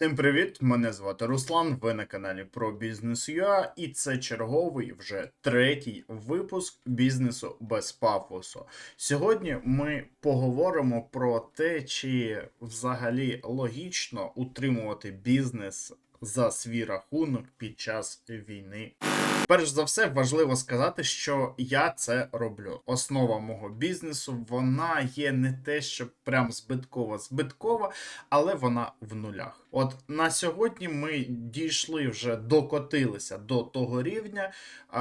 Всім привіт! Мене звати Руслан. Ви на каналі про бізнес Юа, і це черговий вже третій випуск бізнесу без пафосу. Сьогодні ми поговоримо про те, чи взагалі логічно утримувати бізнес за свій рахунок під час війни. Перш за все, важливо сказати, що я це роблю. Основа мого бізнесу вона є не те, що прям збиткова збиткова, але вона в нулях. От на сьогодні ми дійшли вже докотилися до того рівня,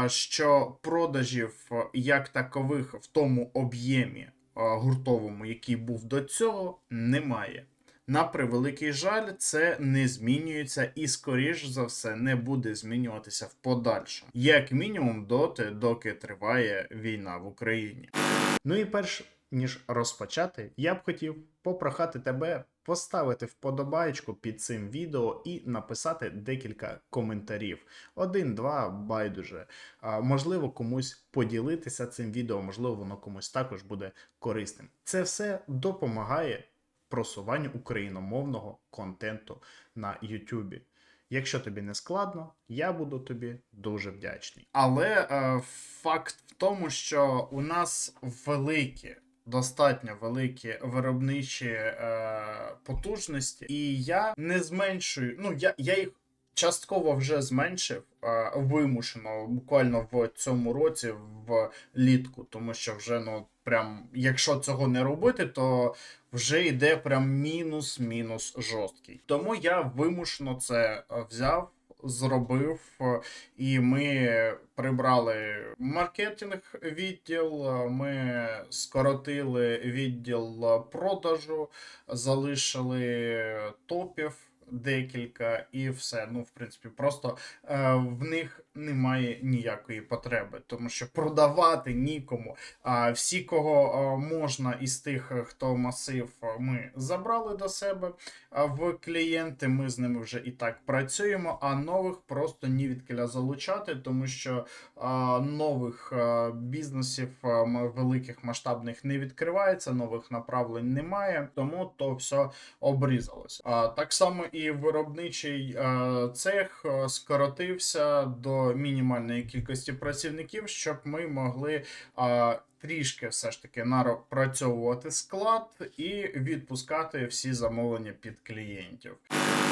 що продажів е, як такових в тому об'ємі е, гуртовому, який був до цього, немає. На превеликий жаль, це не змінюється і, скоріш за все, не буде змінюватися в подальшому, як мінімум, доти, доки триває війна в Україні. Ну і перш ніж розпочати, я б хотів попрохати тебе поставити вподобайку під цим відео і написати декілька коментарів. Один, два, байдуже. А, можливо, комусь поділитися цим відео, можливо, воно комусь також буде корисним. Це все допомагає просуванню україномовного контенту на Ютубі. Якщо тобі не складно, я буду тобі дуже вдячний. Але е, факт в тому, що у нас великі, достатньо великі виробничі е, потужності, і я не зменшую. Ну, я, я їх частково вже зменшив вимушено буквально в цьому році в літку, тому що вже ну прям, якщо цього не робити, то вже йде прям мінус-мінус жорсткий. Тому я вимушено це е, взяв. Зробив, е, і ми прибрали маркетинг відділ, е, ми скоротили відділ продажу, залишили топів декілька, і все. Ну, в принципі, просто е, в них немає ніякої потреби, тому що продавати нікому. А всі, кого е, можна із тих, е, хто масив, е, ми забрали до себе в клієнти. Ми з ними вже і так працюємо, а нових просто ні від кіля залучати, тому що нових бізнесів великих масштабних не відкривається, нових направлень немає, тому то все обрізалося. Так само і виробничий е, цех е, скоротився до мінімальної кількості працівників, щоб ми могли е, трішки все ж таки напрацьовувати склад і відпускати всі замовлення під клієнтів.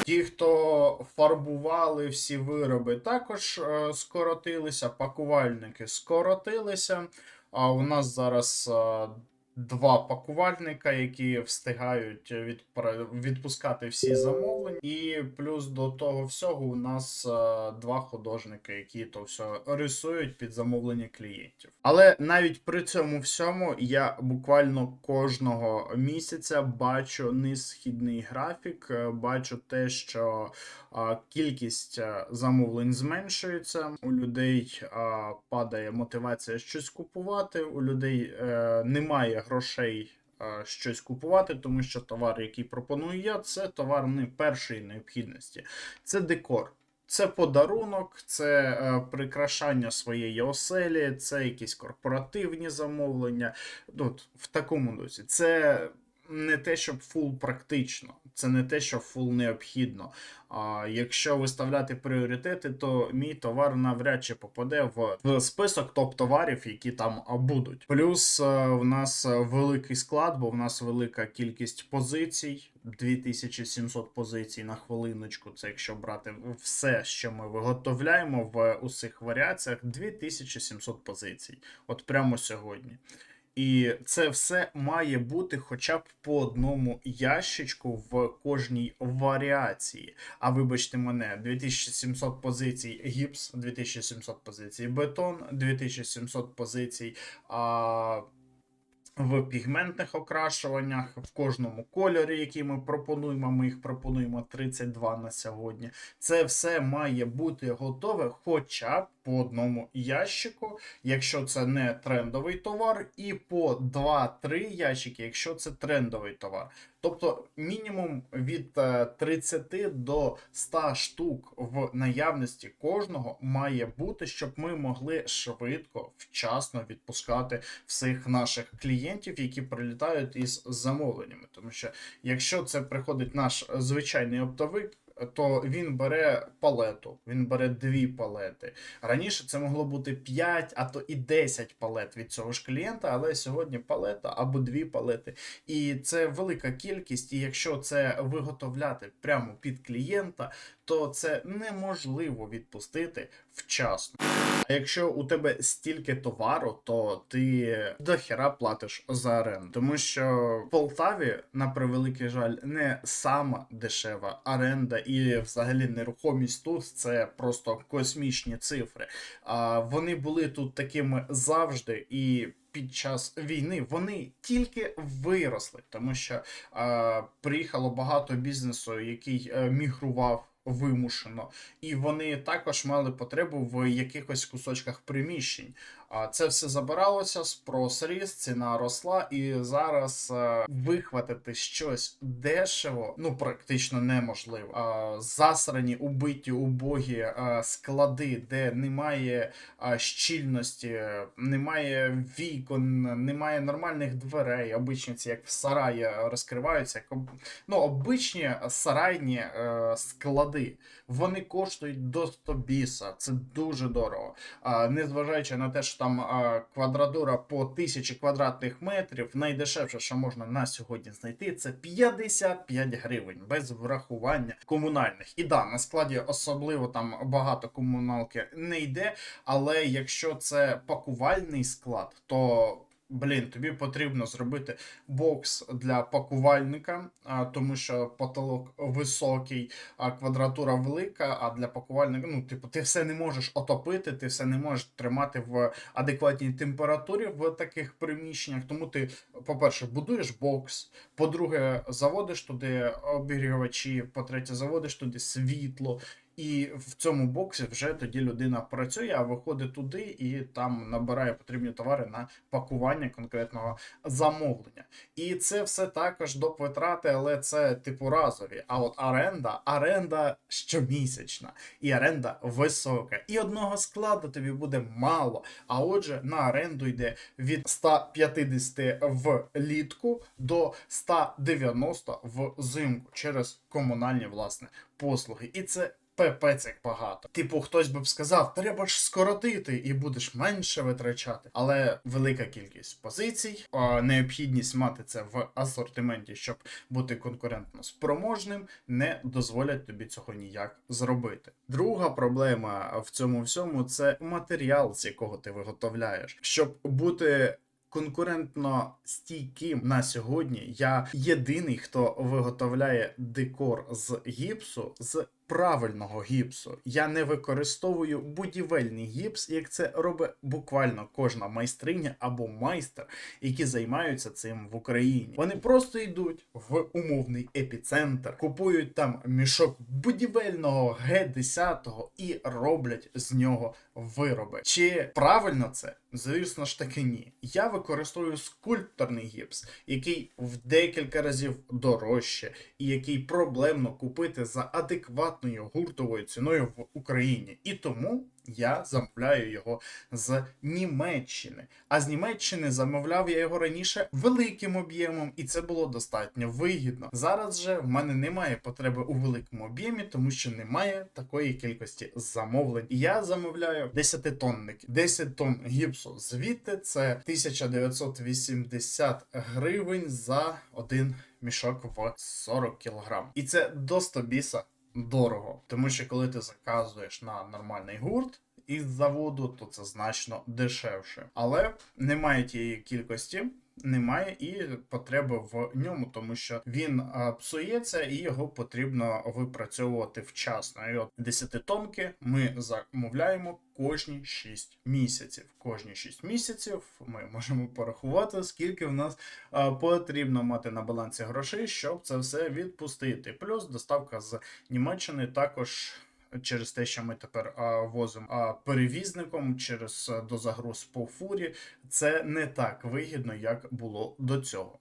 Ті, хто фарбували всі вироби, також скоротилися, пакувальники скоротилися. А у нас зараз два пакувальника, які встигають відпра- відпускати всі замовлення. І плюс до того всього у нас е, два художники, які то все рисують під замовлення клієнтів. Але навіть при цьому всьому я буквально кожного місяця бачу несхідний графік, е, бачу те, що а, кількість е, замовлень зменшується, у людей а, падає мотивація щось купувати, у людей е, немає грошей. е, Щось купувати, тому що товар, який пропоную я, це товар не першої необхідності, це декор. Це подарунок, це е, прикрашання своєї оселі, це якісь корпоративні замовлення. Тут, от в такому дусі. Це не те, щоб фул практично, це не те, що фул необхідно. А якщо виставляти пріоритети, то мій товар навряд чи попаде в, список топ-товарів, які там будуть. Плюс е, в нас великий склад, бо в нас велика кількість позицій. 2700 позицій на хвилиночку. Це якщо брати все, що ми виготовляємо в усіх варіаціях, 2700 позицій. От прямо сьогодні. І це все має бути хоча б по одному ящичку в кожній варіації. А вибачте мене, 2700 позицій гіпс, 2700 позицій бетон, 2700 позицій. А... В пігментних окрашуваннях, в кожному кольорі, який ми пропонуємо, ми їх пропонуємо 32 на сьогодні. Це все має бути готове хоча б по одному ящику, якщо це не трендовий товар, і по 2-3 ящики, якщо це трендовий товар. Тобто мінімум від е, 30 до 100 штук в наявності кожного має бути, щоб ми могли швидко, вчасно відпускати всіх наших клієнтів, які прилітають із замовленнями. Тому що якщо це приходить наш звичайний оптовик, то він бере палету, він бере дві палети. Раніше це могло бути 5, а то і 10 палет від цього ж клієнта, але сьогодні палета або дві палети. І це велика кількість. І якщо це виготовляти прямо під клієнта, то це неможливо відпустити вчасно. А якщо у тебе стільки товару, то ти дохера платиш за оренду. Тому що в Полтаві, на превеликий жаль, не сама дешева оренда і взагалі нерухомість тут це просто космічні цифри. А вони були тут такими завжди і. Під час війни вони тільки виросли, тому що е, приїхало багато бізнесу, який е, мігрував вимушено, і вони також мали потребу в якихось кусочках приміщень. А це все забиралося, спрос ріс, ціна росла, і зараз е, вихватити щось дешево ну практично неможливо. Засрані, убиті, убогі е, склади, де немає е, щільності, немає вікон, немає нормальних дверей. Обичні ці як в сараї розкриваються. Ну, обичні сарайні е, склади. Вони коштують до 100 біса. Це дуже дорого. А, незважаючи на те, що там а, квадратура по 1000 квадратних метрів, найдешевше, що можна на сьогодні знайти, це 55 гривень без врахування комунальних. І да, на складі особливо там багато комуналки не йде. Але якщо це пакувальний склад, то Блін, тобі потрібно зробити бокс для пакувальника, тому що потолок високий, а квадратура велика. А для пакувальника, ну, типу, ти все не можеш отопити, ти все не можеш тримати в адекватній температурі в таких приміщеннях. Тому ти, по-перше, будуєш бокс, по-друге, заводиш туди обігрівачі, по-третє, заводиш туди світло. І в цьому боксі вже тоді людина працює, а виходить туди і там набирає потрібні товари на пакування конкретного замовлення. І це все також доп. витрати, але це типу разові. А от оренда, оренда щомісячна, і оренда висока. І одного складу тобі буде мало. А отже, на оренду йде від 150 в літку до 190 в зимку через комунальні власне послуги. І це Пепець як багато. Типу, хтось би б сказав, треба ж скоротити і будеш менше витрачати. Але велика кількість позицій, необхідність мати це в асортименті, щоб бути конкурентно спроможним, не дозволять тобі цього ніяк зробити. Друга проблема в цьому всьому це матеріал, з якого ти виготовляєш, щоб бути. Конкурентно стійким на сьогодні я єдиний, хто виготовляє декор з гіпсу з правильного гіпсу. Я не використовую будівельний гіпс, як це робить буквально кожна майстриня або майстер, які займаються цим в Україні. Вони просто йдуть в умовний епіцентр, купують там мішок будівельного Г10 і роблять з нього вироби. Чи правильно це? Звісно ж таки, ні. Я використовую скульпторний гіпс, який в декілька разів дорожче, і який проблемно купити за адекватною гуртовою ціною в Україні. І тому я замовляю його з Німеччини. А з Німеччини замовляв я його раніше великим об'ємом, і це було достатньо вигідно. Зараз же в мене немає потреби у великому об'ємі, тому що немає такої кількості замовлень. Я замовляю 10 тонники. 10 тонн гіпсу. Звідти це 1980 гривень за один мішок в 40 кг. І це до 100 біса дорого. Тому що коли ти заказуєш на нормальний гурт. Із заводу, то це значно дешевше. Але немає тієї кількості, немає і потреби в ньому, тому що він псується і його потрібно випрацьовувати вчасно. І от 10 тонки ми замовляємо кожні 6 місяців. Кожні 6 місяців ми можемо порахувати, скільки в нас потрібно мати на балансі грошей, щоб це все відпустити. Плюс доставка з Німеччини також. Через те, що ми тепер возимо перевізником через а, дозагруз по фурі, це не так вигідно, як було до цього.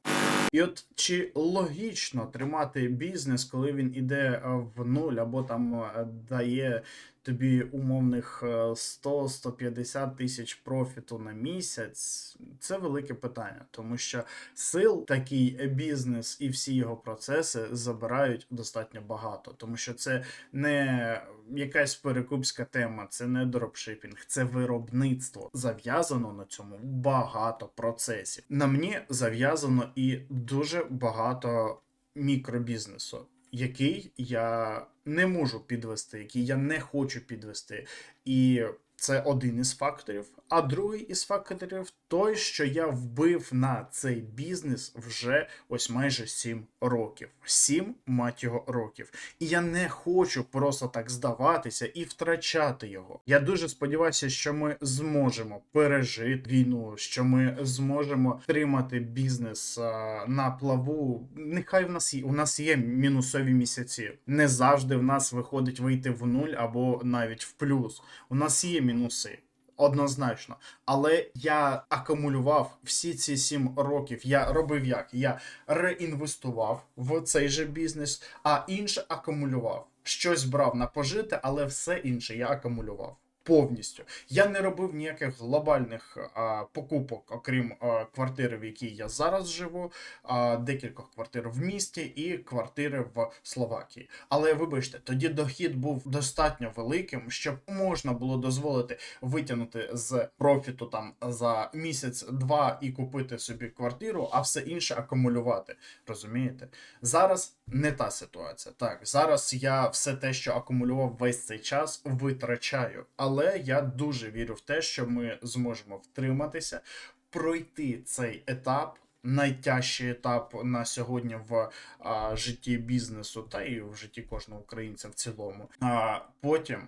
І от чи логічно тримати бізнес, коли він іде в нуль або там дає тобі умовних е, 100-150 тисяч профіту на місяць, це велике питання, тому що сил такий бізнес і всі його процеси забирають достатньо багато, тому що це не якась перекупська тема, це не дропшипінг, це виробництво. Зав'язано на цьому багато процесів. На мені зав'язано і дуже багато мікробізнесу, який я не можу підвести, який я не хочу підвести. І це один із факторів. А другий із факторів той, що я вбив на цей бізнес вже ось майже 7 років. 7, мать його, років. І я не хочу просто так здаватися і втрачати його. Я дуже сподіваюся, що ми зможемо пережити війну, що ми зможемо тримати бізнес а, на плаву. Нехай в нас є у нас є мінусові місяці. Не завжди в нас виходить вийти в нуль або навіть в плюс. У нас є мінуси. Однозначно, але я акумулював всі ці сім років. Я робив як? Я реінвестував в цей же бізнес, а інше акумулював. Щось брав на пожити, але все інше я акумулював. Повністю я не робив ніяких глобальних а, покупок, окрім а, квартири, в якій я зараз живу, а, декількох квартир в місті і квартири в Словакії. Але вибачте, тоді дохід був достатньо великим, щоб можна було дозволити витягнути з профіту там за місяць-два і купити собі квартиру, а все інше акумулювати. Розумієте? Зараз не та ситуація. Так, зараз я все те, що акумулював весь цей час, витрачаю. Але я дуже вірю в те, що ми зможемо втриматися, пройти цей етап. Найтяжчий етап на сьогодні в а, житті бізнесу та і в житті кожного українця в цілому. А потім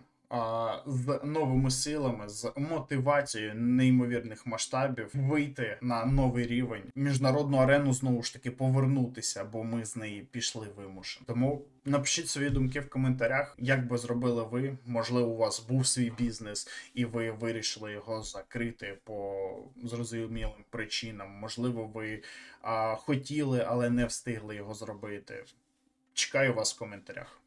з новими силами, з мотивацією неймовірних масштабів вийти на новий рівень, міжнародну арену знову ж таки повернутися, бо ми з неї пішли вимушено. Тому напишіть свої думки в коментарях, як би зробили ви. Можливо, у вас був свій бізнес, і ви вирішили його закрити по зрозумілим причинам. Можливо, ви а, хотіли, але не встигли його зробити. Чекаю вас в коментарях.